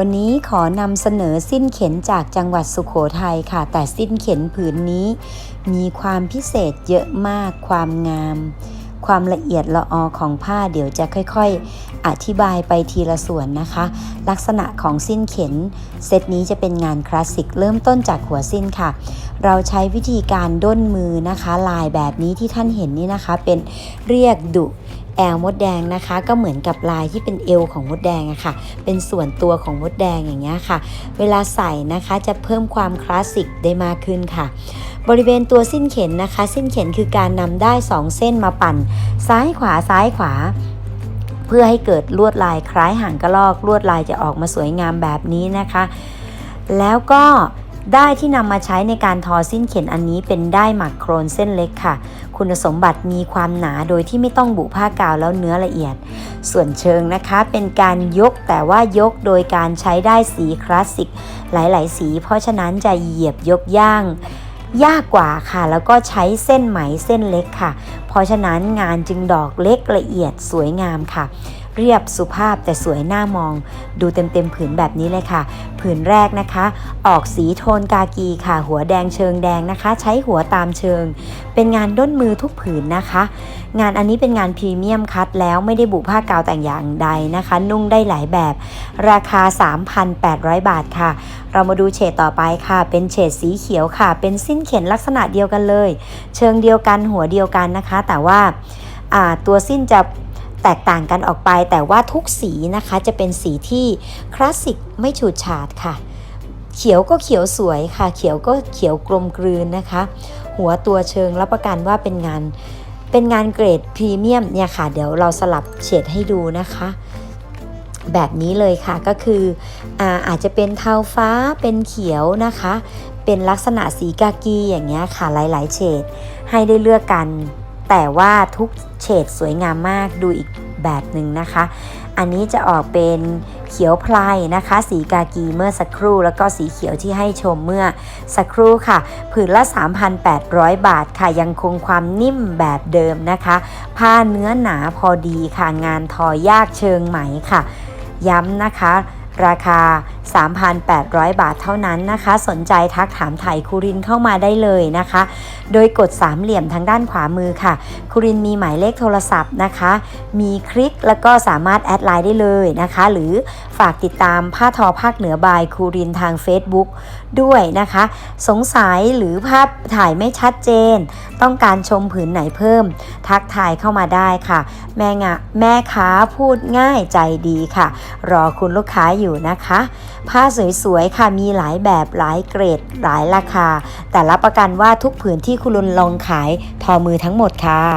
วันนี้ขอนำเสนอสิ้นเข็นจากจังหวัดสุขโขทัยค่ะ แต่สิ้นเข็นผืนนี้ มีความพิเศษเยอะมากความงาม ความละเอียดละออของผ้าเดี๋ยวจะค่อยๆ อธิบายไปทีละส่วนนะคะ ลักษณะของสิ้นเข็น เซตนี้จะเป็นงานคลาสสิกเริ่มต้นจากหัวสิ้นค่ะ เราใช้วิธีการด้นมือนะคะ ลายแบบนี้ที่ท่านเห็นนี่นะคะ เป็นเรียกดุ แอลมดแดงนะคะ ก็เหมือนกับลายที่เป็นเอวของมดแดงอะค่ะ เป็นส่วนตัวของมดแดงอย่างเงี้ยค่ะ เวลาใส่นะคะจะเพิ่มความคลาสสิกได้มากขึ้นค่ะ บริเวณตัวสิ้นเข็นนะคะ สิ้นเข็นคือการนำได้ 2 เส้นมาปั่น ซ้ายขวาซ้ายขวาเพื่อให้เกิดลวดลายคล้ายหางกระรอกลวดลายจะออกมาสวยงามแบบนี้นะคะ แล้วก็ ได้ที่นำมาใช้ในการทอสิ้นเข็นอันนี้เป็นได้หมักโครนเส้นเล็กค่ะ คุณสมบัติมีความหนาโดยที่ไม่ต้องบุผ้ากาวแล้วเนื้อละเอียด ส่วนเชิงนะคะเป็นการยกแต่ว่ายกโดยการใช้ได้สีคลาสสิกหลาย ๆ สี เพราะฉะนั้นจะเหยียบยกย่าง ยากกว่าค่ะ แล้วก็ใช้เส้นไหมเส้นเล็กค่ะ เพราะฉะนั้นงานจึงดอกเล็กละเอียดสวยงามค่ะ เรียบสุภาพแต่สวยน่ามอง ดูเต็มๆผืนแบบนี้เลยค่ะ ผืนแรกนะคะ ออกสีโทนกากีค่ะ หัวแดงเชิงแดงนะคะ ใช้หัวตามเชิง เป็นงานด้นมือทุกผืนนะคะ งานอันนี้เป็นงานพรีเมียมคัดแล้วไม่ได้บุผ้ากาวแต่งอย่างใดนะคะ นุ่งได้หลายแบบ ราคา 3,800 บาทค่ะ เรามาดูเฉดต่อไปค่ะ เป็นเฉดสีเขียวค่ะ เป็นสิ้นเข็นลักษณะเดียวกันเลย เชิงเดียวกันหัวเดียวกันนะคะ แต่ว่าอ่าตัวสิ้นจะ แตกต่างกันออกไป แต่ว่าทุกสีนะคะจะเป็นสีที่คลาสสิกไม่ฉูดฉาดค่ะ เขียวก็เขียวสวยค่ะ เขียวก็เขียวกลมกลืนนะคะ หัวตัวเชิงรับประกันว่าเป็นงาน เป็นงานเกรดพรีเมียมเนี่ยค่ะ เดี๋ยวเราสลับเฉดให้ดูนะคะแบบนี้เลยค่ะก็คืออาอาจจะเป็นเทาฟ้าเป็นเขียวนะคะ เป็นลักษณะสีกากีอย่างเงี้ยค่ะหลาย ๆ เฉดให้ได้เลือกกัน แต่ว่าทุกเฉดสวยงามมากดูอีกแบบหนึ่งนะคะ อันนี้จะออกเป็นเขียวพลายนะคะ สีกากีเมื่อสักครู่ แล้วก็สีเขียวที่ให้ชมเมื่อสักครู่ค่ะ ผืนละ 3,800 บาทค่ะ ยังคงความนิ่มแบบเดิมนะคะ ผ้าเนื้อหนาพอดีค่ะ งานทอยากเชิงไหมค่ะ ย้ำนะคะ ราคา 3,800 บาทเท่านั้นนะคะ สนใจทักถามไถ่คูรินเข้ามาได้เลยนะคะ โดยกดสามเหลี่ยมทางด้านขวามือค่ะ คูรินมีหมายเลขโทรศัพท์นะคะ มีคลิกแล้วก็สามารถแอดไลน์ได้เลยนะคะ หรือฝากติดตามผ้าทอภาคเหนือบายคูรินทาง Facebook ด้วยนะคะ สงสัยหรือภาพถ่ายไม่ชัดเจน ต้องการชมผืนไหนเพิ่ม ทักทายเข้ามาได้ค่ะ แม่งะแม่ค้าพูดง่ายใจดีค่ะ รอคุณลูกค้าอยู่นะคะ ผ้าสวยๆ ค่ะมีหลายแบบหลายเกรดหลายราคา แต่รับประกันว่าทุกผืนที่คุณลุนลองขายทอมือทั้งหมดค่ะ